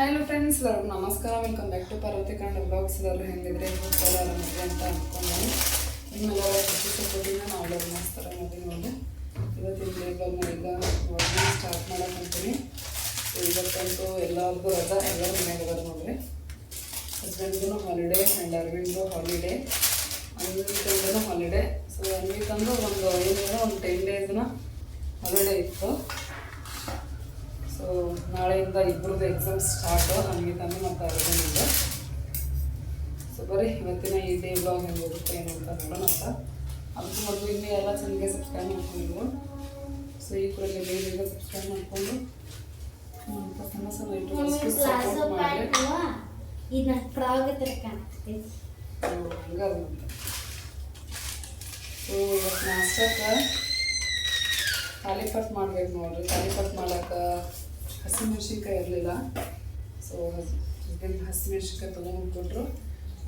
Hello friends ಎಲ್ಲರಿಗೂ ನಮಸ್ಕಾರ. Welcome back to Parvati Kannada blogs ಎಲ್ಲರೂ ಹೆಂಗಿದ್ರೆ? ಹೋಗ್ತಾರೆ ಆರಾಮಿದ್ರೆ ಅಂತ ಅಂದ್ಕೊಂಡು ನಿಮ್ಮೆಲ್ಲರ ಖುಷಿ ಸಪೋರ್ಟಿಂದ ನಾವು ಮಸ್ತ್ ಆರಾಮಿದ್ದೀವಿ ನೋಡಿ. ಇವತ್ತಿನ ಟೇಬಲ್ ಈಗ ಒಳಗೆ ಸ್ಟಾರ್ಟ್ ಮಾಡಕ್ಕಂತೀನಿ ಇವತ್ತಂತೂ ಎಲ್ಲರಿಗೂ ರಜಾ, ಎಲ್ಲರೂ ಮನೆಗೆ ಬರೋದು ನೋಡ್ರಿ. ಹಸ್ಬೆಂಡ್ಗೂ ಹಾಲಿಡೇ ಆ್ಯಂಡ್ ಅರ್ವಿಂದು ಹಾಲಿಡೇ ಅನ್ವಿಕಂದೂ ಹಾಲಿಡೇ ಸೊ ಅನ್ವಿಕಂದು ಒಂದು ಐದು ಒಂದು ಟೆನ್ ಡೇಸ್ನ ಹಾಲಿಡೇ ಇತ್ತು. ನಾಳೆಯಿಂದ ಇಬ್ಬರದ್ದು ಎಕ್ಸಾಮ್ ಸ್ಟಾರ್ಟು ನನಗೆ ತಂದು ಮತ್ತು ಅರವಿಂದ ಸೊ ಬರೀ ಇವತ್ತಿನ ಈ ಡೇ ಬ್ಲಾಗ್ ಹೆಂಗೆ ಹೋಗುತ್ತೆ ಏನು ಅಂತ ನೋಡೋಣ ಅಂತ. ಅದಕ್ಕೂ ಮೊದಲು ಇಲ್ಲಿ ಎಲ್ಲ ಚೆನ್ನಾಗಿ ಸಬ್ಸ್ಕ್ರೈಬ್ ಮಾಡ್ಕೊಂಡಿದ್ರು. ಸೊ ಈ ಕೂಡಲೇ ಬೇಗ ಸಬ್ಸ್ಕ್ರೈಬ್ ಮಾಡಿಕೊಂಡು ಸಣ್ಣ ಸಣ್ಣ ಯೂಟ್ಯೂಬ್ ಸಪೋರ್ಟ್ ಮಾಡಿ ಕಾಣಿಸ್ತೈತಿ ಸೊ ಇವತ್ತು ನಾಷ್ಟಕ್ಕೆ ತಾಲಿಪಟ್ ಮಾಡ್ಬೇಕು ನೋಡ್ರಿ. ತಾಲಿಪಟ್ ಮಾಡಕ್ಕೆ ಹಸಿಮೆಣ್ಸಿನ್ಕಾಯಿ ಇರಲಿಲ್ಲ. ಸೊ ಹಸ್ಬೆಂಡ್ ಹಸಿಮೆಣ್ಸಿನ್ಕಾಯಿ ತೊಗೊಂಡ್ಬಿಟ್ರು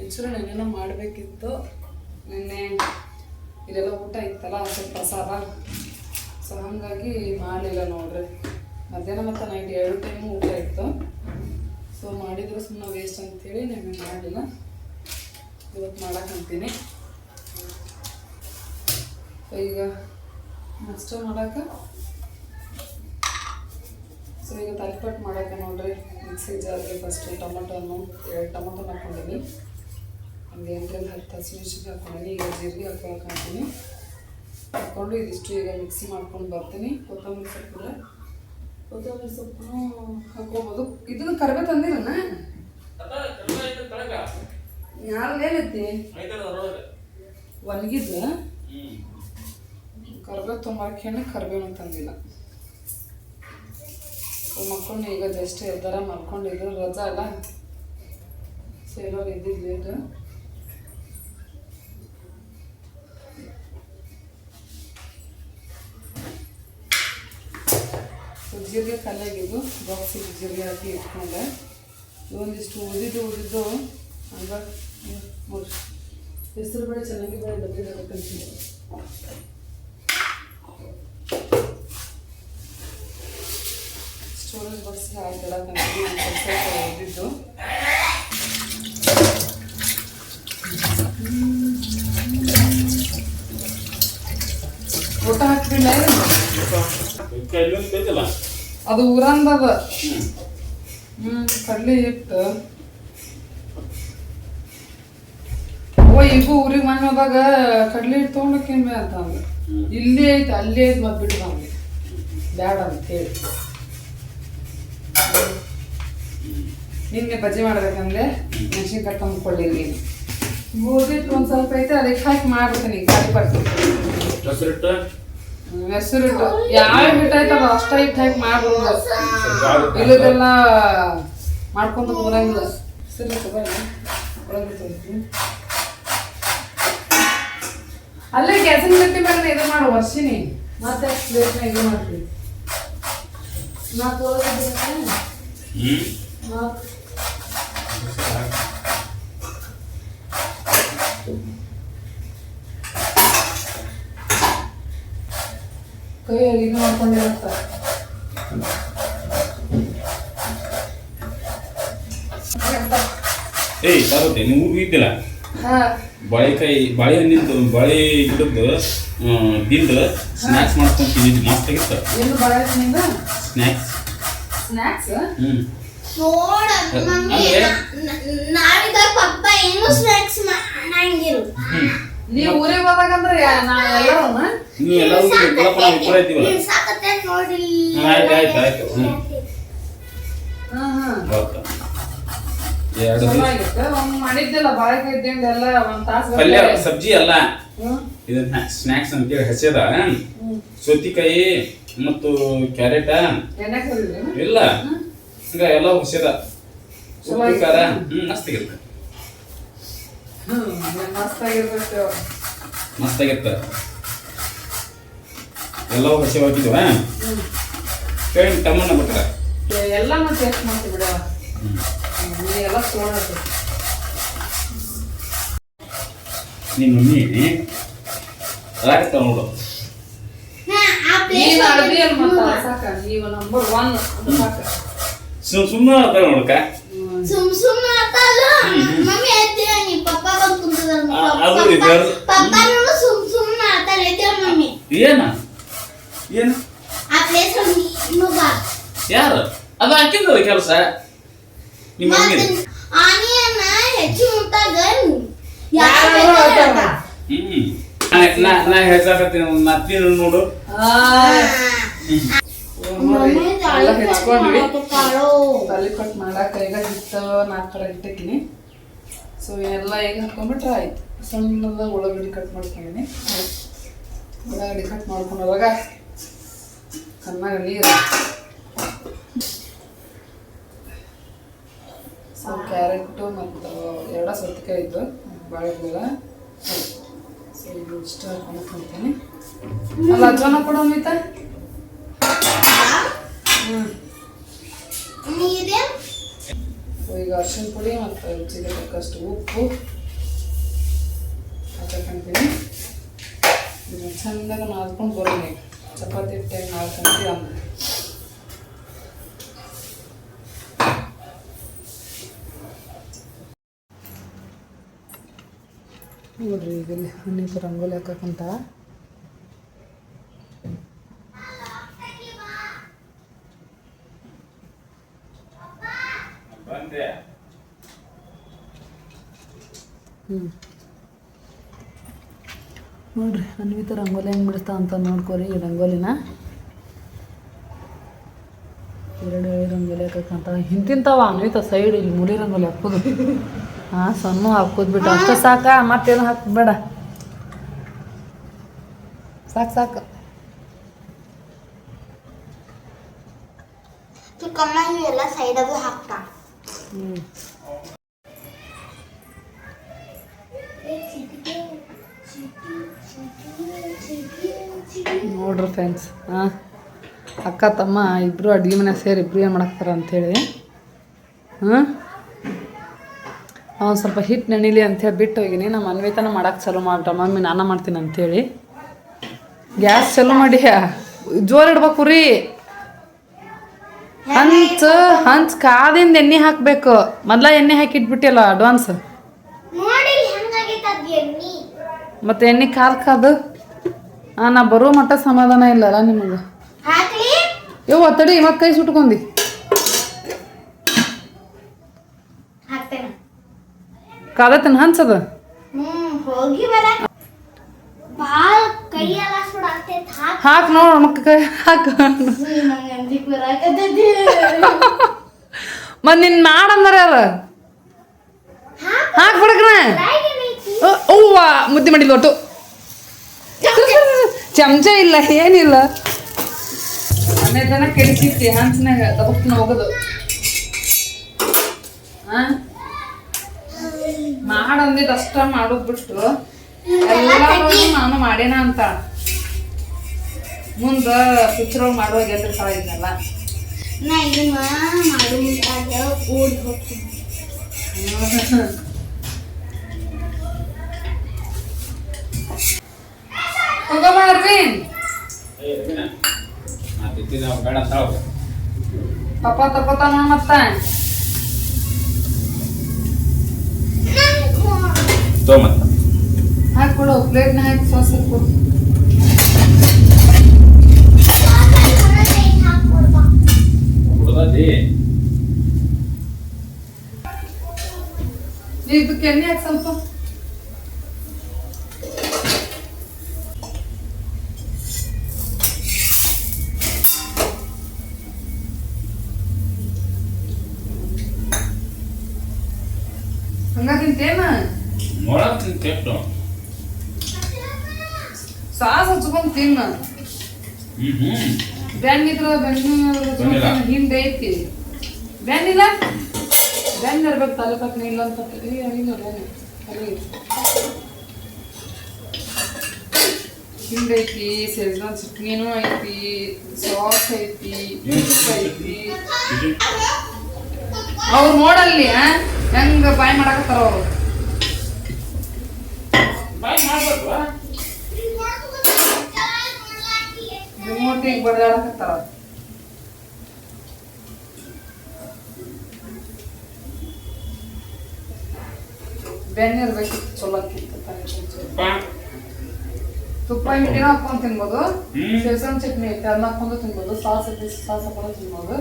ಹೆಚ್ಚು ನೆನ್ನೆನ ಮಾಡಬೇಕಿತ್ತು. ನಿನ್ನೆ ಇದೆಲ್ಲ ಊಟ ಇತ್ತಲ್ಲ ಸ್ವಲ್ಪ ಪ್ರಸಾದ. ಸೊ ಹಾಗಾಗಿ ಮಾಡಲಿಲ್ಲ ನೋಡ್ರಿ. ಮಧ್ಯಾಹ್ನ ಮತ್ತು ನೈಟ್ ಎರಡು ಟೈಮು ಊಟ ಇತ್ತು. ಸೊ ಮಾಡಿದ್ರು ಸುಮ್ಮನೆ ವೇಸ್ಟ್ ಅಂತೇಳಿ ನಾನು ಮಾಡಲಿಲ್ಲ. ಇವತ್ತು ಮಾಡಕ್ಕಂತೀನಿ ಈಗ ಅಷ್ಟು ಮಾಡಕ್ಕೆ ಸೊ ಈಗ ತಲೆಪಟ್ಟು ಮಾಡೋಕ್ಕೆ ನೋಡ್ರಿ ಮಿಕ್ಸಿ ಜಾರ್ಗೆ ಫಸ್ಟು ಟೊಮೆಟೊನು ಎರಡು ಟೊಮೊಟೊ ಹಾಕ್ಕೊಂಡಿನಿ. ಹಂಗೆ ಎಂಟ್ರಿಂದ ಹತ್ತು ಹಸಿಮೆಣ್ಸಿಗೆ ಹಾಕ್ಕೊಂಡಿನಿ ಈಗ ಜೀರಿಗೆ ಹಾಕೊಳಕ್ಕೆ ಹಾಕ್ಕೊಂಡು ಇದಿಷ್ಟು ಈಗ ಮಿಕ್ಸಿ ಮಾಡ್ಕೊಂಡು ಬರ್ತೀನಿ. ಕೊತ್ತಂಬರಿ ಸೊಪ್ಪು ಕೊತ್ತಂಬರಿ ಸೊಪ್ಪು ಹಾಕ್ಕೊಬೋದು. ಇದನ್ನು ಕರ್ಬೇ ಯಾರು ಏನೈತಿ ಒಣಗಿದ್ದು? ಕರ್ಬೇವು ತೊಂಬರಕ್ಕೆ ಕರ್ಬೇವು ತಂದಿಲ್ಲ. ಮಕ್ಕಳನ್ನ ಈಗ ಜಸ್ಟ್ ಎದ್ದಾರ ಮಲ್ಕೊಂಡಿದ್ರು ರಜಾ ಅಲ್ಲ. ಸೇರೋರು ಇದ್ದಿದ್ದು ಲೇಟ್ ಜೀರಿಗೆ ಕಲ್ಲಾಗಿದ್ದು ಬಾಕ್ಸಿಗೆ ಜೀರಿಗೆ ಹಾಕಿ ಇಟ್ಕೊಂಡೆ. ಒಂದಿಷ್ಟು ಉದಿದ್ದು ಉದಿದ್ದು ಹಂಗ ಹೆಸರು ಬೇಳೆ ಚೆನ್ನಾಗಿ ಬೇಳೆ ಡಬ್ಬಿ ಹಾಕಂತೀನಿ ಸ್ಟೋರೇಜ್ ಬಾಕ್ಸ್ ಹಾಕಿಡಕ್ಕಂತೀನಿ ಒಂದು ಸ್ವಲ್ಪ ಉದಿದ್ದು ಊಟ ಹಾಕ್ಬಿಲ್ಲ ಅದು ಊರಂದದ ಹ್ಮ್, ಕಡ್ಲಿ ಹಿಟ್ಟು. ಓ ಈಗ ಊರಿಗೆ ಮನೆ ಹೋದಾಗ ಕಡ್ಲಿ ಹಿಟ್ಟು ತೊಗೊಂಡಕ್ಕೇನ್ ಅಂತ ಅಂದ ಇಲ್ಲಿ ಐತೆ, ಅಲ್ಲಿ ಐತೆ ಮದ್ಬಿಟ್ಟು ನಮ್ಗೆ ಬ್ಯಾಡ ಅಂತ ಹೇಳಿ. ನಿನ್ನೆ ಬಜ್ಜಿ ಮಾಡ್ಬೇಕಂದ್ರೆ ಮೆಣಸಿನ್ಕಾಯಿ ತಂದ್ಕೊಳ್ಳಿ ನೀನು ಗೋಧಿ ಹಿಟ್ಟು ಒಂದ್ ಸ್ವಲ್ಪ ಐತೆ ಅದಕ್ಕೆ ಹಾಕಿ ಮಾಡ್ಬಿಡ್ತೀನಿ ಕಾಯಿ ಬರ್ತೀನಿ ಹೆಸರು ಹಿಟ್ಟು ಯಾವ ಹಿಟ್ಟು ಐತದ ಅಷ್ಟ ಹಿಟ್ಟು ಹಾಕಿ ಮಾಡ್ಬೋದು ಇಲ್ಲದೆಲ್ಲ ಮಾಡ್ಕೊಂಡು ಬರಂಗಿಲ್ಲ ಸರಿ. ಅಲ್ಲೇ ಗ್ಯಾಸಿನ ಗಟ್ಟಿ ಮೇಲೆ ಇದು ಮಾಡು ವರ್ಷಿನಿ ಮತ್ತೆ ಪ್ಲೇಟ್ನ ಇದು ಮಾಡ್ತೀನಿ ನಾ ತೋರಿಸ್ತೀನಿ ಕೈಯಲ್ಲಿ ಇದು ಮಾಡ್ಕೊಂಡಿರತ್ತ ಏಯ್ ಪಾರ್ವತಿ ನೀವು ಇದ್ದಿಲ್ಲ ಬಾಳೆಕಾಯಿ ಬಾಳೆಹಣ್ಣಿಂದು ಬಾಳೆ ಗಿಡದ್ದು ತಿಂದು ಸ್ನ್ಯಾಕ್ಸ್ ಮಾಡ್ಕೊಂಡು ತಿಂದಿದ್ದು ಮಸ್ತ್ ಆಗಿತ್ತು ಸ್ನ್ಯಾಕ್ಸ್ ಸ್ನ್ಯಾಕ್ಸ್ ಹ್ಞೂ ನೀವು ಊರಿಗೆ ನಾ ಎಲ್ಲರೂ ಸಾಕತ್ತೆ ನೋಡಿ ಆಯ್ತು ಆಯ್ತು ಆಯ್ತು. ಹಾ ಹಾ. ಎರಡು ಮಾಡಿದ್ದಿಲ್ಲ ಬಾಳೆಕಾಯಿ ದಿಂಡು ಎಲ್ಲ ಒಂದ್ ತಾಸು ಪಲ್ಯ ಸಬ್ಜಿ ಅಲ್ಲ ಇದನ್ನ ಸ್ನಾಕ್ಸ್ ಅಂತ ಹೇಳಿ ಹಸಿದ ಸೌತಿಕಾಯಿ ಮತ್ತು ಕ್ಯಾರೆಟ್. ಇಲ್ಲ. ಹಂಗ ಎಲ್ಲ ಹುಷಾರ ಖಾರ ಹ್ಮ್ ಮಸ್ತ್ ಆಗಿರ್ತೈತೆ. ಮಸ್ತ್ ಆಗಿತ್ತು ಎಲ್ಲವೂ ಹಸಿ ಹಾಕಿದ್ವ ಕೇಳಿ ಟಮಣ್ಣ ಬಿಟ್ರ. ಎಲ್ಲಾನು ಟೇಸ್ಟ್ ಮಾಡ್ತೀವಿ ಬಿಡ. ನೀ ಎಲ್ಲ ತೋಳತ್ತೆ ನಿಮ್ಮ ಮಮ್ಮಿ ಅದಾಗತ್ತ ತಗೊಂಡು ಆ ನೀನ್ ಅಡ್ದಿಯಲ್ ಮತ್ತ ಸಾಕ. ನೀವು ನಂಬರ್ ಒನ್ ಸಾಕ. ಸುಮ್ ಸುಮ್ಮನೆ ಅದ ನೋಡಕ ಸುಮ್ ಸುಮ್ಮನೆ ಆತಲ್ಲ ಮಮ್ಮಿ ಎದ್ದೇಳ ನೀ ಪಪ್ಪ ಬಂದ್ ಕುಂತದಾರ ಅದು ಇದೆ. ಪಪ್ಪ ನೋಡು ಸುಮ್ ಸುಮ್ಮನೆ ಆತಾರ ಎದ್ದೇಳ ಮಮ್ಮಿ. ಏನ? ಏನು? ಆ ಪ್ಲೇಸ್ ನೀನು ಬಾ. ಯಾರು? ಅದು ಹಾಕಿದ್ದದ ಕೆಲಸ? ನಿಮ್ಮ ಮಮ್ಮಿ ಆನಿಯನ್ನ ಹೆಚ್ಚು ಮುಟ್ಟಾಗ ಯಾರು? ಹ್ಮ್. ನಾ- ನಾ ನಾ ಹೇಳ್ಸಾಕತ್ತೀನಿ ನಾ ತಿನ್ನು ನೋಡು. ಎಲ್ಲ ಹೆಚ್ಕೊಂಡ್ವಿ ತಲೆ ಕಟ್ ಮಾಡಾಕ ಈಗ ಹಿಟ್ಟು ನಾಲ್ಕು ಕಡೆ ಇಟ್ಟಿದ್ದೀನಿ ಸೊ ಎಲ್ಲ ಈಗ ಹಾಕೊಂಡ್ಬಿಟ್ರೆ ಆಯ್ತು. ಸಣ್ಣದ ಉಳ್ಳಾಗಡ್ಡಿ ಕಟ್ ಮಾಡ್ಕೊಂಡಿನಿ ಉಳ್ಳಾಗಡ್ಡಿ ಕಟ್ ಮಾಡ್ಕೊಂಡವಾಗ ಚೆನ್ನಾಗಿ ನೀರು ಸೊ ಕ್ಯಾರೆಟು ಮತ್ತು ಎರಡ ಸೌತೆಕಾಯಿ ಇದ್ದು ಬಾಳೆಗೊಳ. ಸೊ ಇದು ಇಷ್ಟು ಹಾಕೊಂಡ್ಕೊಂತೀನಿ ಅಲ್ಲ ಅಜ್ವನ ಕೊಡು ಅಮಿತ. ಹ್ಞೂ ನೀರೇ ಈಗ ಅರ್ಶಿನ ಪುಡಿ ಮತ್ತು ರುಚಿಗೆ ತಕ್ಕಷ್ಟು ಉಪ್ಪು ಹಾಕೊಂತೀನಿ ಇದನ್ನ ಚಂದಾಗ ನಾದ್ಕೊಂಡು ಬರೋಣ ಈಗ ಚಪಾತಿ ಹಿಟ್ಟು ಹೆಂಗೆ ನಾದ್ಕೊಂತೀವಿ ಹಂಗೆ ನೋಡ್ರಿ ಈಗ ಇಲ್ಲಿ ಹಣ್ಣಿಗೆ ರಂಗೋಲಿ ಹಾಕಕ್ಕಂತ ಬಂದೆ ಹ್ಞೂ ನೋಡ್ರಿ ರಂಗೋಲಿ ಹೆಂಗೆ ಬಿಡಿಸ್ತಾ ಅಂತ ನೋಡ್ಕೊರಿ ಈ ರಂಗೋಲಿನ. ಎರಡು ಎಳೆ ರಂಗೋಲಿ ಹಾಕಕ್ಕಂತ. ಹಿಂತಿಂತವ ಅನ್ವಿತ ಸೈಡ್ ಇಲ್ಲಿ ಮುಳಿ ರಂಗೋಲಿ ಹಾಕೋದು ಹಾಂ ಸಣ್ಣ ಹಾಕೋದ್ ಬಿಟ್ಟು ಅಷ್ಟೇ ಸಾಕ ಮತ್ತೇನು ಹಾಕ್ಬೇಡ. ಸಾಕು ಸಾಕು. ಚಿಕ್ಕಮ್ಮ ಇವೆಲ್ಲ ಸೈಡ್ ಅದು ಹಾಕ್ತಾ. ಹ್ಞೂ ನೋಡ್ರಿ ಫ್ರೆಂಡ್ಸ್ ಹಾಂ ಅಕ್ಕ ತಮ್ಮ ಇಬ್ಬರು ಅಡುಗೆ ಮನೆ ಸೇರಿ ಇಬ್ಬರು ಏನು ಮಾಡಾಕ್ತಾರ ಅಂಥೇಳಿ ಹಾಂ ಅವ್ನು ಸ್ವಲ್ಪ ಹಿಟ್ಟು ನೆನಿಲಿ ಅಂಥೇಳಿ ಬಿಟ್ಟು ಹೋಗಿನಿ. ನಮ್ಮ ಅನ್ವೇತನ ಮಾಡೋಕೆ ಚಾಲೂ ಮಾಡ್ಟ ಮಮ್ಮಿ ನಾನು ಮಾಡ್ತೀನಿ ಅಂಥೇಳಿ ಗ್ಯಾಸ್ ಚಾಲೂ ಮಾಡಿ ಜೋರು ಇಡ್ಬೇಕು ರೀ ಹಂಚ ಹಂಚ್ ಕಾದಿಂದ ಎಣ್ಣೆ ಹಾಕಬೇಕು. ಮೊದ್ಲ ಎಣ್ಣೆ ಹಾಕಿ ಇಟ್ಬಿಟ್ಟಿಲ್ಲ ಅಡ್ವಾನ್ಸ್ ಮತ್ತೆ ಎಣ್ಣೆ ಕಾಲ್ ಕಾದು. ನಾ ಬರೋ ಮಟ್ಟ ಸಮಾಧಾನ ಇಲ್ಲಲ್ಲ ನಿಮಗೆ? ಯೋ ತಡಿ ಮತ್ತೆ ಕೈ ಸುಟ್ಕೊಂಡಿ. ಕಾದತನ ಹಂಚದ? ಹಾಕ್. ನೋಡ ಮಕ್ಕ ಕೈ ಹಾಕ. ಮತ್ ನಿನ್ ಮಾಡಂದ್ರ ಯಾರ ಹಾಕ್? ಅವ್ವ ಮುದ್ದೆ ಮಾಡಿಲ್ಲ ಒಟ್ಟು. ಚಮಚ ಇಲ್ಲ ಏನಿಲ್ಲ. ಮನೆ ತನ ಕೆಡಿಸಿರ್ತಿ ಹಂಚಿನಾಗ ದಬಕ್ನ ಹೋಗೋದು. ಮಾಡಂದಿದ್ದು ಅಷ್ಟ ಮಾಡೋದ್ ಬಿಟ್ಟು ಎಲ್ಲಾರು ನಾನು ಮಾಡೇನ ಅಂತ. ಮುಂದ ಫ್ಯೂಚರ್ ಮಾಡುವಾಗ ಎದ್ರ ಇದ್ನಲ್ಲ. ನಾ ಇದನ್ನ ಮಾಡು ಮುಂತಾಗ ಓಡಿ ಹೋಗ್ತೀನಿ. ತಗೋಬಾರ್ರಿ ಏ, ರವಿನ, ನಾ ತಿಂತೀನಿ ಅವ್ರು ಬೇಡ ಅಂತ ಹೇಳು. ಪಪ್ಪ ತಗೋತಾನ ಮತ್ತ. ಹಾಕೊಡು ಪ್ಲೇಟ್ನ ಹಾಕಿ ಸಾಸ್ ಕೊಡು. ಇದಕ್ಕೆ ಎಣ್ಣೆ ಹಾಕಿ ಸ್ವಲ್ಪ ಕೆಟ್ಟು. ಸಾಸ್ ಹಚ್ಕೊಂಡ್ ತಿನ್ನ. ಬೆನ್ನಿದ್ರ. ಬೆನ್ನ ಹಿಂದೆ ಐತಿ. ಬೆನ್ನಿಲ್ಲ ಬೆನ್ನ ಇರ್ಬೇಕು ತಲೆ ಪತ್ನಿ ಇಲ್ಲ ಅಂತ. ಹಿಂದೆ ಐತಿ ಸೆಜ್ವಾನ್ ಚಟ್ನಿನೂ ಐತಿ ಸಾಸ್ ಐತಿ ಐತಿ. ಅವ್ರು ನೋಡಲ್ಲಿ ಹೆಂಗ ಬಾಯ್ ಮಾಡಕತ್ತಾರ ಅವ್ರು. ಮಾಡ್ಬೇಕು ರಿಮೋಟ್ ಈಗ ಬಡ್ದಾಡಕತ್ತಾರ ಬೆನ್ನಿರ್ಬೇಕು ಚಲೋ ತುಪ್ಪ ಹಿಂಡಿನ ಹಾಕೊಂಡು ತಿನ್ಬೋದು ಸೇಸನ್ ಚಟ್ನಿ ಐತೆ ಅದನ್ನ ಹಾಕೊಂಡು ತಿನ್ಬೋದು ಸಾಸ್ ಐತಿ ಸಾಸ್ ಹಾಕೊಂಡು ತಿನ್ಬೋದು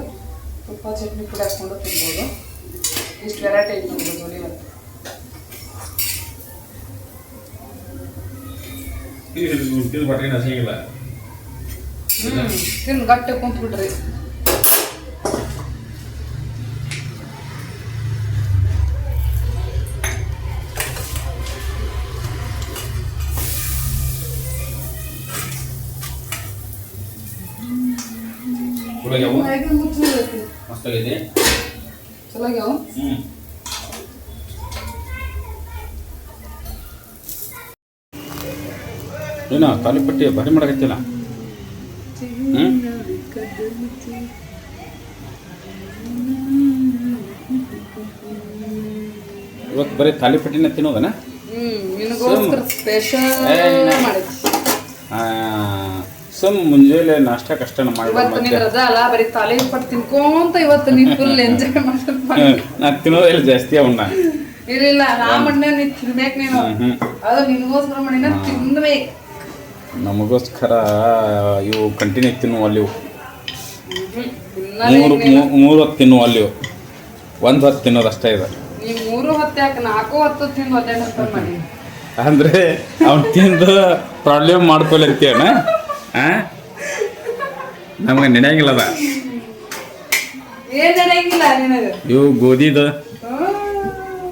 ತುಪ್ಪ ಚಟ್ನಿ ಕೂಡ ಹಾಕೊಂಡು ತಿನ್ಬೋದು ಇಷ್ಟು ವೆರೈಟಿ ಐತೆ ನಮ್ಗೆ ಜೋಡಿ ಇದು ಬಟ್ರಿ ನಸಿಗಿಲ್ಲ ಹ್ಮ್ ತಿನ್ ಗಟ್ಟಿ ಕುಂತ್ ಬಿಡ್ರಿ. ಕುಡಿಯಾವು ಮ್ಯಾಗಿ ಮುಚ್ಚಿ ಐತಿ ಮಸ್ತಾಗೈತಿ ಚಲೋ ಆಗ್ಯಾವ? ಏನ ತಾಲಿಪಟ್ಟಿ ಭಾರಿ ಮಾಡಕತ್ತಿಲ್ಲ? ಇವತ್ತು ಬರೀ ತಾಲಿಪಟ್ಟಿನ ತಿನ್ನೋದನ? ಸುಮ್. ಮುಂಜಾನೆ ನಾಷ್ಟ ಕಷ್ಟ ತಿನ್ಕೊಂತ ಇವತ್ತು ನೀನ್ ಫುಲ್ ಎಂಜಾಯ್ ನಾ ತಿನ್ನೋದಿಲ್ಲ ಜಾಸ್ತಿ ಅವನ್ನ ಇರಲಿಲ್ಲ ನಾ ಮಣ್ಣೆ ನೀ ತಿನ್ಬೇಕು ನೀನು. ಅದು ನಿನಗೋಸ್ಕರ ಮಾಡಿನ ತಿನ್ಬೇಕು. ನಮಗೋಸ್ಕರ ಇವು ಕಂಟಿನ್ಯೂ ತಿನ್ನುವ ಅಲ್ಲಿ ಇವು. ಮೂರು ಮೂರು ಹೊತ್ತು ತಿನ್ನುವ ಅಲ್ಲಿ ಒಂದು ಹೊತ್ತು ತಿನ್ನೋದು ಅಷ್ಟೇ ಇದೆ. ಅಂದರೆ ಅವ್ನು ತಿಂದು ಪ್ರಾಬ್ಲಮ್ ಮಾಡ್ಕೊಳ್ಳಿರ್ತೀವಣ್ಣ ಅಂತೀಯಣ್ಣ ಆ? ನಮಗೆ ನೆನೆಯಂಗಿಲ್ಲ ಅದ. ಇವು ಗೋಧಿದು.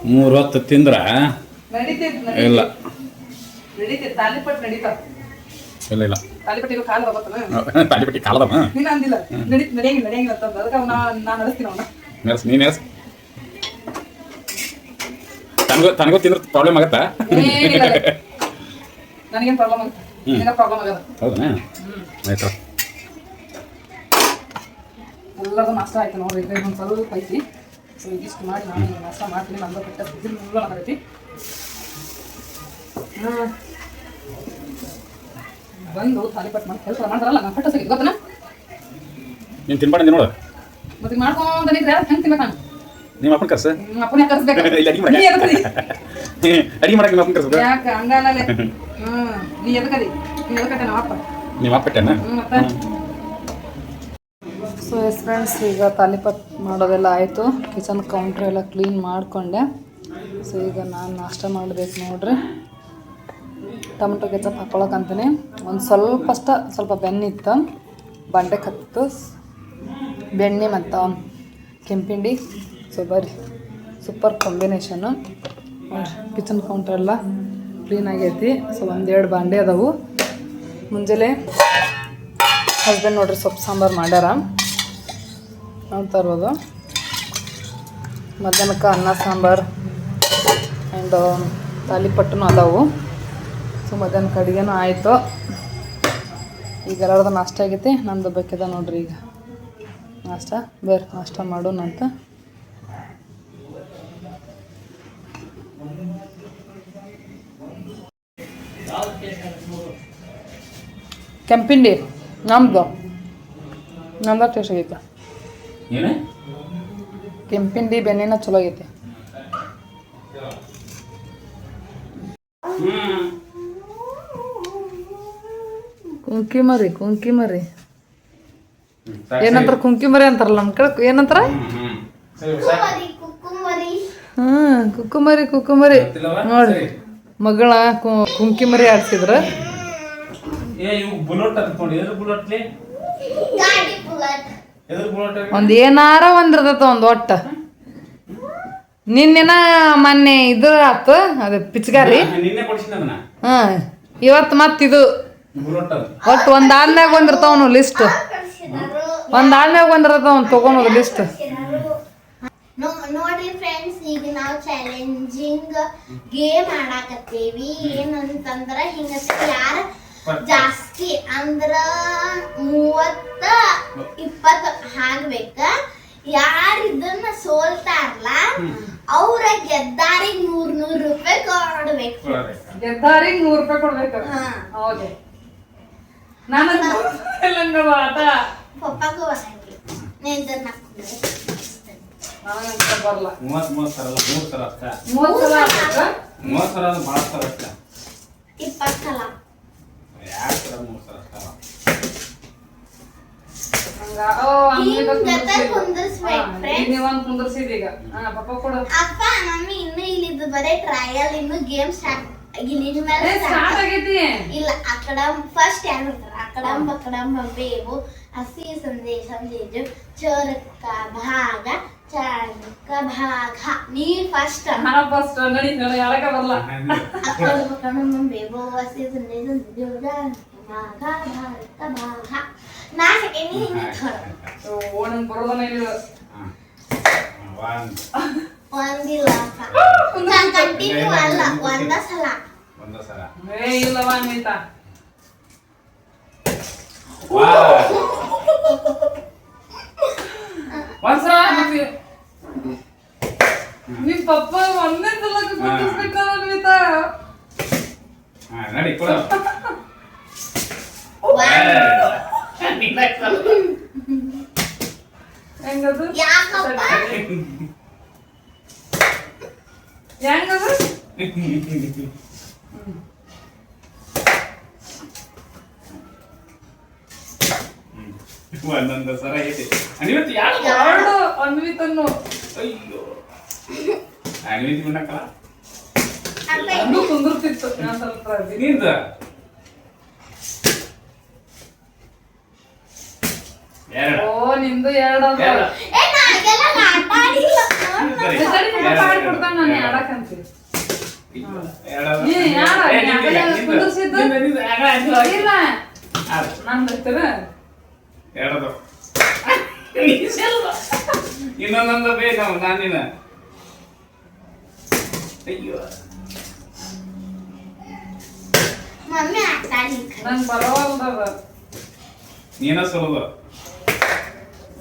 ಮೂರು ಹೊತ್ತು ತಿಂದ್ರ? ಇಲ್ಲ. ಇಲ್ಲ ಇಲ್ಲ. ತಾಲಿಪಟ್ಟಿ ಕಾಲು ಹೋಗತ್ತನ ತಾಲಿಪಟ್ಟಿ ಕಾಲದಮ್ಮ ನೀನು ಅಂದಿಲ್ಲ. ನಡಿ ನಡೆಯಂಗಿಲ್ಲ ನಡೆಯಂಗಿಲ್ಲ ಅಂತ ಅದಕ್ಕೆ ಅವ್ನ ನಾನು ನಡೆಸ್ತೀನಿ ಅವನ ನೆರ್ಸ್ ನೀ ನೆರ್ಸ್ ತನಗೂ ತನಗೂ ತಿಂದ್ರೆ ಪ್ರಾಬ್ಲಮ್ ಆಗತ್ತಾ? ನನಗೇನು ಪ್ರಾಬ್ಲಮ್ ಆಗುತ್ತೆ? ನಿನಗೆ ಪ್ರಾಬ್ಲಮ್ ಆಗದ ಹೌದಾ? ಆಯ್ತು. ಎಲ್ಲರೂ ನಷ್ಟ ಆಯ್ತು ನೋಡ್ರಿ. ಈಗ ಒಂದು ಸ್ವಲ್ಪ ಐತಿ. ಸೊ ಇದಿಷ್ಟು ಮಾಡಿ ನಾನು ನಷ್ಟ ಮಾಡ್ತೀನಿ. ನಂದು ಬಿಟ್ಟ ಬಿಸಿಲು ಮುಳ್ಳು ಆಗೈತಿ ಹಾಂ ಬಂದು ತಾಲಿಪಟ್ಟು ಮಾಡಿ ಕೆಲಸ ಮಾಡ್ತಾರಲ್ಲ ನಾನು ಪಟ್ಟ ಸಿಗಿ ಗೊತ್ತನ? ನೀನು ತಿನ್ಬೇಡ ನೋಡು. ಮತ್ತೆ ಈಗ ಮಾಡ್ಕೊಂತ ನಿಂತ್ರೆ ಹೆಂಗೆ ತಿನ್ಬೇಕು ನಾನು? ನಿಮ್ಮ ಅಪ್ಪನ ಕರ್ಸ. ನಿಮ್ಮ ಅಪ್ಪನ ಕರ್ಸ್ಬೇಕು. ನೀ ಎದಕ್ಕದಿ ಅಡಿಗೆ ಮಾಡಕ್ಕೆ ನಿಮ್ಮ ಅಪ್ಪನ ಕರ್ಸ್ಬೇಕು. ಯಾಕೆ ಹಂಗಲ್ಲೇ ಹ್ಞೂ ನೀ ಎದಕದಿ ನೀ ಎದಕ್ಕಟ್ಟೆ ನಮ್ಮ ಅಪ್ಪ? ನಿಮ್ಮ ಹ್ಞೂ ಮತ್ತೆ? ಸೊ ಎಸ್ ಫ್ರೆಂಡ್ಸ್ ಈಗ ತಾಲಿಪತ್ ಮಾಡೋದೆಲ್ಲ ಆಯಿತು. ಕಿಚನ್ ಕೌಂಟ್ರ್ ಎಲ್ಲ ಕ್ಲೀನ್ ಮಾಡಿಕೊಂಡೆ. ಸೊ ಈಗ ನಾನು ನಾಷ್ಟ ಮಾಡಬೇಕು ನೋಡ್ರಿ. ಟೊಮೆಟೊ ಕೆಚಪ್ ಹಾಕೊಳಕಂತೀನಿ ಒಂದು ಸ್ವಲ್ಪ ಅಷ್ಟ ಸ್ವಲ್ಪ ಬೆನ್ನಿತ್ತು ಬಂಡೆ ಕತ್ತು, ಬೆಣ್ಣೆ ಮತ್ತು ಕೆಂಪಿಂಡಿ. ಸೊ ಬರ್ರಿ ಸೂಪರ್ ಕಾಂಬಿನೇಷನ್ನು ಕಿಚನ್ ಕೌಂಟರ್ ಎಲ್ಲ ಕ್ಲೀನ್ ಆಗೈತಿ. ಸೊ ಒಂದೆರಡು ಬಾಂಡೆ ಅದಾವು. ಮುಂಜಾನೆ ಹಸ್ಬೆಂಡ್ ನೋಡ್ರಿ ಸೊಪ್ಪು ಸಾಂಬಾರು ಮಾಡ್ಯಾರ. ನೋಡ್ತಾ ಇರ್ಬೋದು ಮಧ್ಯಾಹ್ನಕ್ಕೆ ಅನ್ನ ಸಾಂಬಾರು ಆ್ಯಂಡ್ ತಾಲಿಪಟ್ಟನು ಅದಾವು. ಸೊ ಮಧ್ಯಾಹ್ನ ಅಡುಗೆನೂ ಆಯಿತು. ಈಗ ಎಲ್ಲರದು ನಾಷ್ಟ ಆಗೈತಿ? ನಂದು ಬೇಕಿದೆ ನೋಡ್ರಿ ಈಗ. ನಾಷ್ಟ? ಬೇರೆ ನಾಷ್ಟ ಮಾಡೋಣ ಅಂತ. ಕೆಂಪಿಂಡಿ ನಮ್ದು. ನಮ್ದು ಟೇಸ್ಟ್ ಆಗೈತೆ. ಕೆಂಪಿಂಡಿ ಬೆನ್ನೆನ ಚಲೋ ಆಗೈತೆ. ಕುಂಕಿ ಮರಿ ಕುಂಕಿ ಮರಿ. ಏನಂತಾರ ಕುಂಕಿ ಮರಿ ಅಂತಾರಲ್ಲ ನಮ್ಮ ಕಡೆ? ಏನಂತಾರ? ಹ್ಮ್ ಕುಕ್ಕುಮರಿ ಕುಕ್ಕುಮರಿ. ನೋಡ್ರಿ. ಮಗಳ ಕುಂಕಿಮರಿ ಕುಂಕಿ ಮರಿ ಆಡ್ಸಿದ್ರ? ಏ ಇವು ಬುಲೆಟ್ ಅಂತ ನೋಡಿ. ಎದ್ರ ಬುಲೆಟ್ಲಿ ಗಾಡಿ ಬುಲೆಟ್. ಎದ್ರ ಬುಲೆಟ್ ಒಂದ್ ಏನಾರ ಒಂದ್ ಇರ್ತೈತ ಒಂದ್ ಒಟ್ಟ. ನಿನ್ನೆನ ಮೊನ್ನೆ ಇದು ಆತು ಅದು ಪಿಚ್ಗಾರಿ. ಹ ಇವತ್ತು ಮತ್ತಿದು ಒಟ್ಟು ಒಂದ್ ಆದ್ಮ್ಯಾಗ ಒಂದಿರ್ತಾವನು ಲಿಸ್ಟ್ ಒಂದು ಒಂದ್ ಆದ್ಮ್ಯಾಗ ಒಂದಿರ್ತಾವ ತಗೊಳೋದು ಲಿಸ್ಟ್ ನೋ- ನೋಡ್ರಿ ಫ್ರೆಂಡ್ಸ್ ಈಗ ನಾವು ಚಾಲೆಂಜಿಂಗ್ ಗೇಮ್ ಆಡಾಕತ್ತೇವಿ. ಏನಂತಂದ್ರ ಹಿಂಗ ಯಾರ? ಜಾಸ್ತಿ ಅಂದ್ರ ಮೂವತ್ತ ಇಪ್ಪತ್ತ ಆಗ್ಬೇಕ. ಯಾರು ಇದನ್ನ ಸೋಲ್ತಾರಲ್ಲ ಅವ್ರ ಗೆದ್ದಾರಿಗೆ ನೂರ್ ನೂರ್ ರೂಪಾಯಿ ಕೊಡ್ಬೇಕು. ಗೆದ್ದಾರಿಗೆ ನೂರ್ ರೂಪಾಯಿ ಕೊಡ್ಬೇಕು. ಹಾ. ಹೌದು. ನನಗೆ ಲಂಗವ ಆಟ ಪಪ್ಪಾಗೂ ಬರಂಗಿಲ್ಲ ನೀನ್ ನನಗಂತ ಸಲ ಸಲ ಸಲ ಸಲ ಕೊಡು. ಇನ್ನು ಇಲ್ಲಿದ್ದು ಬರೀ ಟ್ರಯಲ್ ಇನ್ನು ಗೇಮ್ ಸ್ಟಾರ್ಟ್ ಇಲ್ಲ ಆ ಕಡೆ ಫಸ್ಟ್ ಯಾರು ಅಕಡಂ ಬಕಡಂ ಬೇವು ಹಸಿ ಸಂದೇಶ ಸಂದೇಜು ಚೋರಕ್ಕ ಭಾಗ ಚಾರಕ್ಕ ಭಾಗ ನೀ ಫಸ್ಟ್ ಹಾ ಫಸ್ಟ್ ನಡಿ ಹೇಳ ಹೇಳಕ ಬರಲ್ಲ ಅಕಡ ಬಕಡಂ ಬೇವು ಹಸಿ ಸಂದೇಶ ಸಂದೇಜು ಭಾಗ ಭಾರಕ್ಕ ಭಾಗ ನಾ ಸೆಕೆಂಡ್ ಹಿಂಗೆ ಥರ್ಡ್ ಓ ನಂಗೆ ಬರೋದನ್ನ ಇಲ್ಲ ಒಂದು ಒಂದಿಲ್ಲ ನಾನು ಕಂಟಿನ್ಯೂ ಅಲ್ಲ ಒಂದ ಸಲ ಒಂದು ಸಲ ಏ ಇಲ್ಲವಾ ಅನ್ವಿತಾ 와. ಓ ನಿಂದು ಎರಡು ಪಪ್ಪ ನಾನು ಆಡಕ್ಕಂತೀನಿ ಎರಡು. ನೀ ಯಾರ? ಏ, ನೀ ನಿಂದಿಲ್ಲ, ಆಗ ನಿಂದ. ಕುಂದ್ರಿಸಿದ್ದು? ನಿಂದ, ನಿಂದ, ಆಗ ಆಯ್ತು. ಇಲ್ಲ. ಆರು. ನಾನು ಬರ್ತೀರ? ಎರಡು ಇನ್ನೊಂದೊಂದು ಬೇಕು ನಾನಿನ. ಅಯ್ಯೋ. ನಂಗೆ ಬರವಲ್ದದ ನೀನ ಸುಲಭ.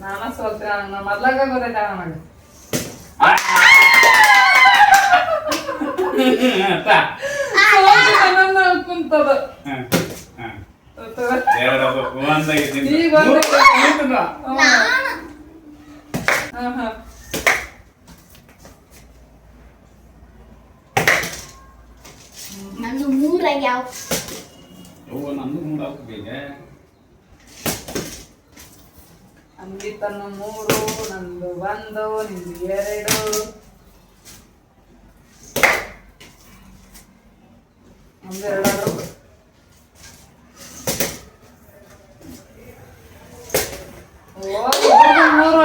ನಾನ ನನ್ನ ಮೊದ್ಲಾಗ ಗೊತ್ತೈತ ನನಗೆ ಕುಂತದ. ಈಗ ಹಾ ಹಾ ನಂದು ಮೂರಾಗ್ಯಾವ. ಓ ನಂದು ಮೂಡಾಕು ಬೇಗ ಅಂಬಿತನ ಮೂರು ನಂದು ಒಂದು ನಿಂದು ಎರಡು. ಮೂರು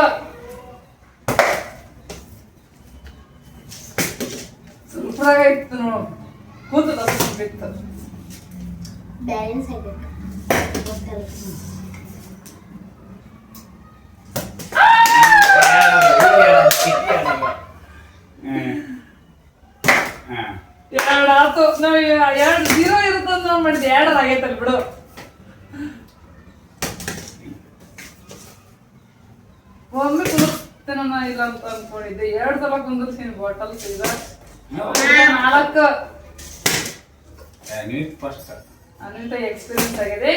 ಇತ್ತು ನೋಡು. ಇತ್ತು ಬ್ಯಾಲೆನ್ಸ್ ಆಗ್ಬೇಕು ಗೊತ್ತಲ್ಲ ಎರಡು ಆತು ನಾವು ಎರಡು ಜೀರೋ ಇರುತ್ತಂತ ನಾವು ಮಾಡಿದ್ದೆ ಎರಡು ಆಗೈತಲ್ಲ ಬಿಡು. ಒಮ್ಮೆ ಕುಂದಿರ್ತೇನ ಇಲ್ಲ ಅಂತ ಅನ್ಕೊಂಡಿದ್ದೆ. ಎರಡು ಸಲ ಕುಂದ್ರಸ್ತೀನಿ ಬಾಟಲ್ ಈಗ. ನಾಲ್ಕು. ಅನಿತ ಎಕ್ಸ್ಪೀರಿಯನ್ಸ್ ಆಗಿದೆ.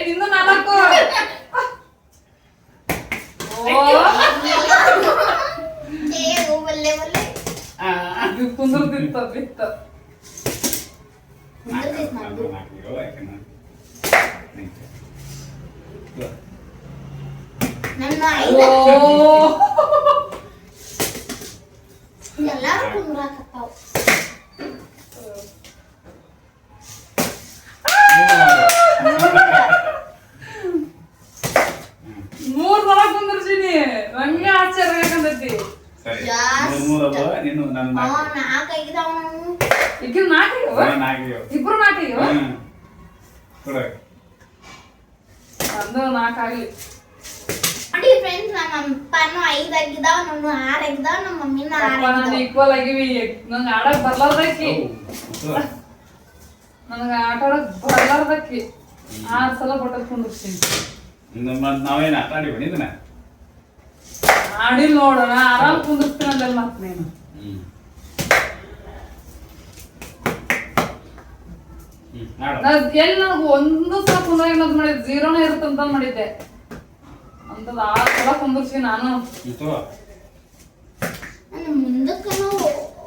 ಏ, ನಿಂದು ನಾಲ್ಕು ಓ ಏ ಓ ಬಲ್ಲೆ ಬಲ್ಲೆ ಇದು ಕುಂದಿರ್ತಿತ್ತ ಬಿತ್ತ ಕುಂದ್ರತೈತ್ ನಂದು ನನ್ನ ಐದು ಓ ಎಲ್ಲಾರು ಕುಂದ್ರಾಕತ್ತಾವ ಮೂರ್ ಸಲ ಕುಂದಿರ್ತೀನಿ ನಂಗೆ ಆಶ್ಚರ್ಯ ಯಾಕಂದೈತಿ ಸರಿ ಜಾಸ್ತಿ. ಮೂರು ಮೂರು ಅದಾವ ನೀನು ನನ್ನ ಅವ ನಾಲ್ಕು ನಾಲ್ಕು ಐದಾವ ನಾವು ಈಗ ನಾಟಿಗೆ ನಾನು ನಾಲ್ಕು ಇಬ್ರು ನಾಟಿಗೆ ಹ್ಮ್ ಕೊಡು ಅಂದು ನಾಲ್ಕಾಗ್ಲಿ ನೋಡಿ ಫ್ರೆಂಡ್ಸ್ ನಮ್ಮ ಅಪ್ಪನೂ ಐದು ಆಗಿದಾವ ನಮ್ಮ ಆರು ಆಗಿದಾವ ನಮ್ಮ ಮಮ್ಮಿನ ಆರು ಅಪ್ಪ ನಾನು ಆಗಿದಾವ ಈಕ್ವಲ್ ಆಗಿವಿ ನಂಗೆ ಆಡಕ್ ಬರ್ಲಾರ್ದಕ್ಕಿ. ನನಗ ನನಗೆ ಆಟ ಆಡಕ್ ಬರ್ಲಾರ್ದಕ್ಕಿ. ಆರ್ ಸಲ ಇನ್ನು ಮತ್ತ್ ನಾವೇನು ಆಟ ಆಡಿ ಇದನ್ನ? ಆಡಿಲ್ ನೋಡೋಣ ಆರಾಮ್ ಕುಂದಿರ್ತೀನಿ ಅಂದ್ರೆ ಮತ್ ನೀನು. ಎಲ್ಲಿ ನನಗೆ ಒಂದು ಸಲ ಕುಂದ್ರಾಗ ಏನದು ಮಾಡಿದ್ದೆ ಜೀರೋನೇ ಇರುತ್ತಂತ ಮಾಡಿದ್ದೆ. ಅಂತದ ಆರು ಸಲ ಕುಂದಿರ್ಸಿ ನಾನು. ಇತ್ತು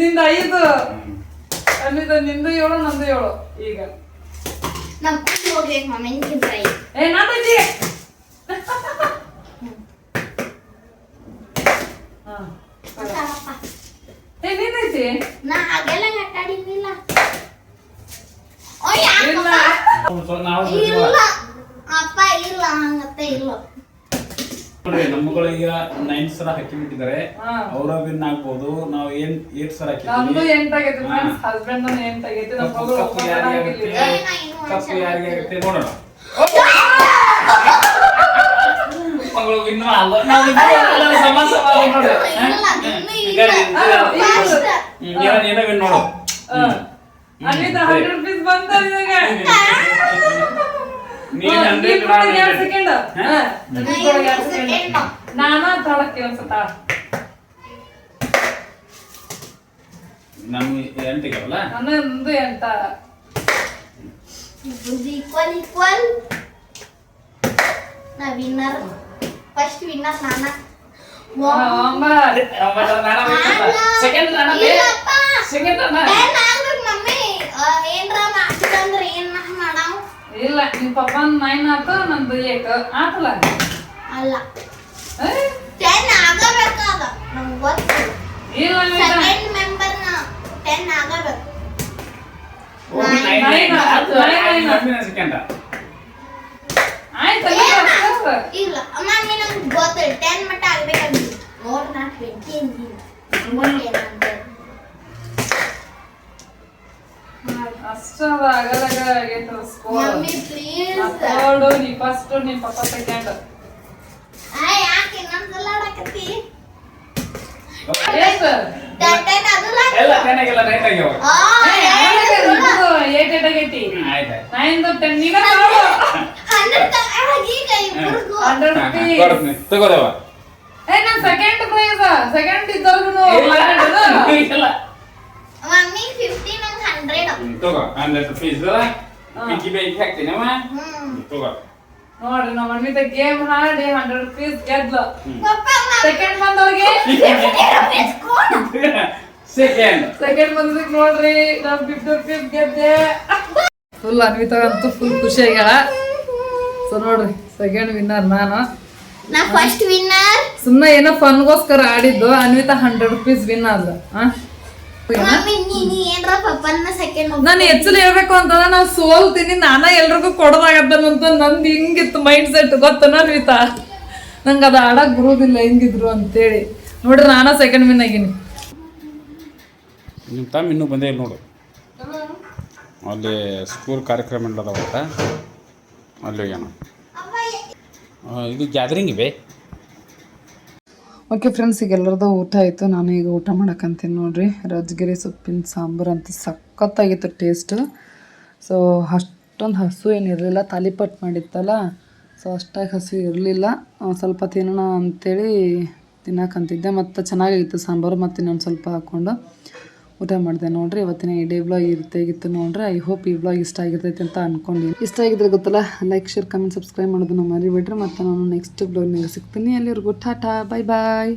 ನಿಂದ ಐದು. ಅಲ್ಲಿಂದ ನಿಂದು ಏಳು ನಂದು ಏಳು. ಈಗ. ನಮ್ ಕುಂದ್ ಹೋಗ್ಬೇಕು ಮಮ್ಮಿ ನಿನ್ಕಿಂತ ಐದು ಏ ನಂದೈತಿ ಹಾ ಸಾಕಪ್ಪ. ಏ ನಿಂದೈತಿ ನಾ ಹಾಗೆಲ್ಲ ಆಟಾಡಿದ್ನಿಲ್ಲ ಓ ಯಾಕಪ್ಪ? ಇಲ್ಲ. ಸ್ವಲ್ಪ ನಾವು ಇಲ್ಲ. ಅಪ್ಪ ಇಲ್ಲ ಹಂಗತ್ತೆ ಇಲ್ಲ. ನೋಡ್ರಿ ನಮ್ಮ ಮಕ್ಕಳು ಈಗ ನೈನ್ ಸರ ಹಾಕಿ ಬಿಟ್ಟಿದ್ದಾರೆ. ಅವರ ವಿನ್ ಆಗ್ಬೋದು. ನಾವು ಏನ್ ಏಟ್ ಸರ ನಮ್ದು ಹಾಕಿದ್ವಿ ಎಂಟಾಗೈತಿ. ಫ್ರೆಂಡ್ಸ್ ಹಸ್ಬೆಂಡ್ ಎಂಟಾಗೈತಿ ನಮ್ಮ ಕಪ್ಪು ಮಗಳು ಕಪ್ಪು ಯಾರಿಗೆ ಕಪ್ಪು ಆಗುತ್ತೆ ನೋಡೋಣ. ಮಗಳು ವಿನ್ ಅಲ್ಲ. ನಾವು ನೋಡು. ವಿನ್ ನೋಡು ಹಂಡ್ರೆಡ್ ರುಪೀಸ್ ಬಂತ ಇವಾಗ. ನೀನ್ ಹಂಡ್ರೆಡ್ ಎರಡು ಸೆಕೆಂಡ್ ಹಾ? ನಾ ಎರಡು second. ನಾನ ತಳಕ್ಕೆ ಅನ್ಸತ್ತ ನಮ್ಗೆ ಎಂಟಿಗಲ್ಲ ನನ್ನೊಂದು ಎಂಟ ಇಬ್ರದ್ದು ಈಕ್ವಲ್ ಈಕ್ವಲ್ ನಾ ವಿನ್ನರ್ ಫಸ್ಟ್ ವಿನ್ನರ್ ನಾನ ಸೆಕೆಂಡ್ ಇಲ್ಲಪ್ಪ ಸೆಕೆಂಡ್ ಟೆನ್ ಆಗ್ಬೇಕು ಮಮ್ಮಿ ಆ, ಏನ್ರ ಮಾಡ್ತಿದಂದ್ರೆ ಏನ್ ಮಾಡಾವ್ ಇಲ್ಲ ನಿಮ್ಮ ಪಪ್ಪನ ನೈನ್ ಆತು ನಂದು ಏಟ್ ಆತಲ್ಲ ಅಲ್ಲ? ಟೆನ್ ಆಗಬೇಕದ ನಮ್ಗೆ ಗೊತ್ತು. ಇಲ್ಲ. ಸೆಕೆಂಡ್ ಮೆಂಬರ್ನ ಟೆನ್ ಆಗಬೇಕು. ಇಲ್ಲ. ಮಮ್ಮಿ ನಮ್ಗೆ ಗೊತ್ತು. ಟೆನ್ ಮಟ್ಟ ಆಗ್ಬೇಕಂತ ನೋಡ್ ನಾ ಟ್ವೆಂಟಿ ಅಂದಿಲ್ಲ ಗೊತ್ತೇನಂತ ಅಷ್ಟದ ಅಗಲಗ ಆಗೈತೆ ಮಮ್ಮಿ ಪ್ಲೀಸ್ ಥರ್ಡ್ ನೀ ಫಸ್ಟ್ ಪಪ್ಪ ಸೆಕೆಂಡ್ ಆ ಯಾಕೆ ಆಡಕತ್ತಿ ಎಸ್ ಟೆನ್ ಟೆನ್ ಅದಲ್ಲ ಎಲ್ಲ ಚೆನ್ನಾಗಿಲ್ಲ ರೈಟ್ ಆಗ್ಯಾವ ಆ ಏಟ್ ಏಟ್ ಆಗೈತಿ ಆಯ್ತಾಯ್ತು ನೈನ್ ಟೆನ್ ನೀನ ನೋಡು ಹಂಡ್ರೆಡ್ ಈಗ ತಗೋದವ ಏ ನನ್ ಸೆಕೆಂಡ್ ಪ್ರೈಸ್ ಸೆಕೆಂಡ್ ಇದ್ದವ್ರಿಗೂ ಇಲ್ಲ ಹಂಡ್ರೆಡ್ ತಗೋ ಹಂಡ್ರೆಡ್ ರುಪೀಸ್ ಪಿಕ್ಕಿ ಬೇಕಿ ಹಾಕ್ತೀನವ ಹ್ಮ್ ತಗೋ ನೋಡ್ರಿ ನಮ್ಮ ಮಮ್ಮಿದ ಗೇಮ್ ಆಡಿ ಹಂಡ್ರೆಡ್ ರುಪೀಸ್ ಗೆದ್ಲು ಸೆಕೆಂಡ್ ಬಂದವ್ರಿಗೆ ಸೆಕೆಂಡ್ ಸೆಕೆಂಡ್ ಬಂದದಕ್ಕೆ ನೋಡ್ರಿ ನಾವ್ ಫಿಫ್ಟಿ ರುಪೀಸ್ ಗೆದ್ದೆ ಫುಲ್ ಅನ್ವಿತ ಅಂತೂ ಫುಲ್ ಖುಷಿ ಆಗ್ಯಾಳ ಸೊ ನೋಡ್ರಿ ಸೆಕೆಂಡ್ ವಿನ್ನರ್ ನಾನು. ನಾ ಫಸ್ಟ್ ವಿನ್ನರ್ ಸುಮ್ಮನೆ ಏನೋ ಫನ್ಗೋಸ್ಕರ ಆಡಿದ್ದು ಅನ್ವಿತಾ ಹಂಡ್ರೆಡ್ ರುಪೀಸ್ ವಿನ್ ಆದ್ಲು. ಆ? ನಾನು ಹೆಚ್ಚಲು ಹೇಳ್ಬೇಕು ಅಂತಂದ್ರೆ ನಾನು ಸೋಲ್ತೀನಿ. ನಾನ ಎಲ್ರಿಗೂ ಕೊಡೋದಾಗತ್ತಂತ ನಂದು ಹಿಂಗಿತ್ತು ಮೈಂಡ್ ಸೆಟ್ ಗೊತ್ತ ಅನ್ವಿತಾ ನಂಗೆ ಅದು ಆಡಕ್ ಬರೋದಿಲ್ಲ ಹೆಂಗಿದ್ರು ಅಂತೇಳಿ. ನೋಡ್ರಿ ನಾನ ಸೆಕೆಂಡ್ ವಿನ್ ಆಗಿನಿ. ನಿಮ್ಮ ತಮ್ಮ ಇನ್ನೂ ಬಂದೇ ಇಲ್ಲ ನೋಡು. ಅಲ್ಲಿ ಸ್ಕೂಲ್ ಕಾರ್ಯಕ್ರಮ ನಡೆದವಂತ ಅಲ್ಲಿ ಹೋಗ್ಯಾನ ಇದು ಗ್ಯಾದರಿಂಗ್ ಇವೆ? ಓಕೆ ಫ್ರೆಂಡ್ಸ್ ಈಗ ಎಲ್ಲರದ್ದು ಊಟ ಆಯಿತು. ನಾನು ಈಗ ಊಟ ಮಾಡಕ್ಕಂತೀನಿ ನೋಡಿರಿ. ರಾಜಗಿರಿ ಸೊಪ್ಪಿನ ಸಾಂಬಾರು ಅಂತ ಸಖತ್ತಾಗಿತ್ತು ಟೇಸ್ಟ್ ಸೊ ಅಷ್ಟೊಂದು ಹಸು ಏನಿರಲಿಲ್ಲ ತಾಲಿಪಟ್ಟು ಮಾಡಿತ್ತಲ್ಲ. ಸೊ ಅಷ್ಟಾಗಿ ಹಸು ಇರಲಿಲ್ಲ. ಸ್ವಲ್ಪ ತಿನ್ನೋಣ ಅಂಥೇಳಿ ತಿನ್ನಕ್ಕಂತಿದ್ದೆ ಮತ್ತು ಚೆನ್ನಾಗಿತ್ತು ಸಾಂಬಾರು. ಮತ್ತು ಇನ್ನೊಂದು ಸ್ವಲ್ಪ ಹಾಕ್ಕೊಂಡು ಊಟ ಮಾಡಿದೆ ನೋಡ್ರಿ, ಇವತ್ತಿನ ಈ ಡೇ ಬ್ಲಾಗ್ ಇರುತ್ತೆ ನೋಡ್ರಿ. ಐ ಹೋಪ್ ಈ ಬ್ಲಾಗ್ ಇಷ್ಟ ಆಗಿರ್ತೈತೆ ಅಂತ ಅನ್ಕೊಂಡಿದ್ದೀನಿ ಇಷ್ಟ ಆಗಿದ್ರೆ ಗೊತ್ತಲ್ಲ ಲೈಕ್ ಶೇರ್ ಕಮೆಂಟ್ ಸಬ್ಸ್ಕ್ರೈಬ್ ಮಾಡೋದನ್ನ ಮರಿಬೇಡ್ರಿ. ಮತ್ತು ನಾನು ನೆಕ್ಸ್ಟ್ ಬ್ಲಾಗ್ನಾಗ ಸಿಗ್ತೀನಿ. ಅಲ್ಲಿವರೆಗೂ ಟಾಟಾ ಬಾಯ್ ಬಾಯ್